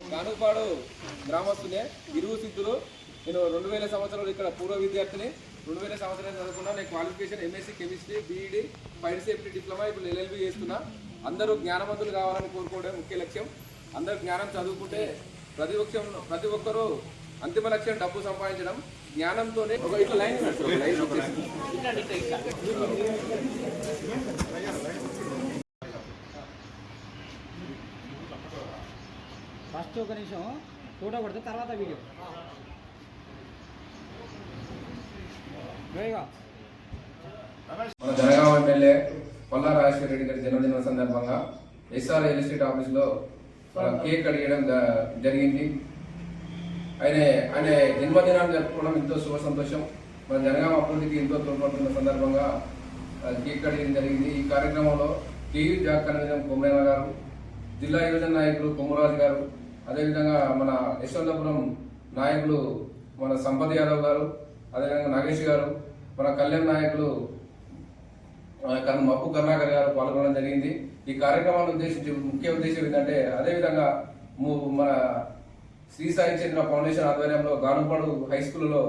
గానుపాడు గ్రామస్తునే ఇరుగు సిద్ధులు. నేను రెండు వేల సంవత్సరాలు ఇక్కడ పూర్వ విద్యార్థిని. రెండు వేల సంవత్సరాలు చదువుకున్నా నేను qualification MSc chemistry BEd fire safety diploma ఇప్పుడు ఎల్ఎల్బి చేస్తున్నా. అందరూ జ్ఞానవంతులు కావాలని కోరుకోవడం ముఖ్య లక్ష్యం. అందరూ జ్ఞానం చదువుకుంటే ప్రతి ఒక్క ప్రతి ఒక్కరూ అంతిమ లక్ష్యం డబ్బు సంపాదించడం. జ్ఞానంతోనే ఒక ఇట్లా లైన్ లైన్ ఫస్ట్ ఒక నిమిషం ఫోటో కొడితే తర్వాత వీడియో. మన జనగామ ఎమ్మెల్యే పొల్లా రాజశేఖర రెడ్డి గారి జన్మదిన సందర్భంగా ఎస్ఆర్ రియల్ ఎస్టేట్ ఆఫీస్లో కేక్ అడిగడం జరిగింది. ఆయన ఆయన జన్మదినాన్ని జరుపుకోవడం ఎంతో శుభ సంతోషం. మన జనగామ అభివృద్ధికి ఎంతో తోడ్పడుతున్న సందర్భంగా కేక్ అడిగడం జరిగింది. ఈ కార్యక్రమంలో టీవీ జాక్ కన్వీనర్ కొమ్మేమ గారు జిల్లా యువజన నాయకులు కొమ్మరాజు గారు అదేవిధంగా మన యశ్వంతపురం నాయకులు మన సంపత్ యాదవ్ గారు అదేవిధంగా నాగేష్ గారు మన కళ్యాణ్ నాయకులు మప్పు కరుణాకర్ గారు పాల్గొనడం జరిగింది. ఈ కార్యక్రమాన్ని ఉద్దేశించి ముఖ్య ఉద్దేశం ఏంటంటే అదేవిధంగా మన శ్రీ సాయి చంద్ర ఫౌండేషన్ ఆధ్వర్యంలో గానుపాడు హై స్కూల్లో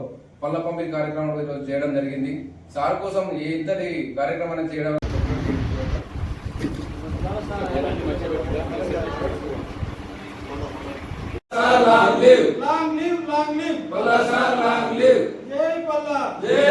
పళ్ళ పంపిణీ కార్యక్రమం ఈరోజు చేయడం జరిగింది. సార్ కోసం ఏ ఇద్దరి కార్యక్రమాన్ని చేయడం live. Long live, long live. Palla sir, long live. Jai Palla. Jai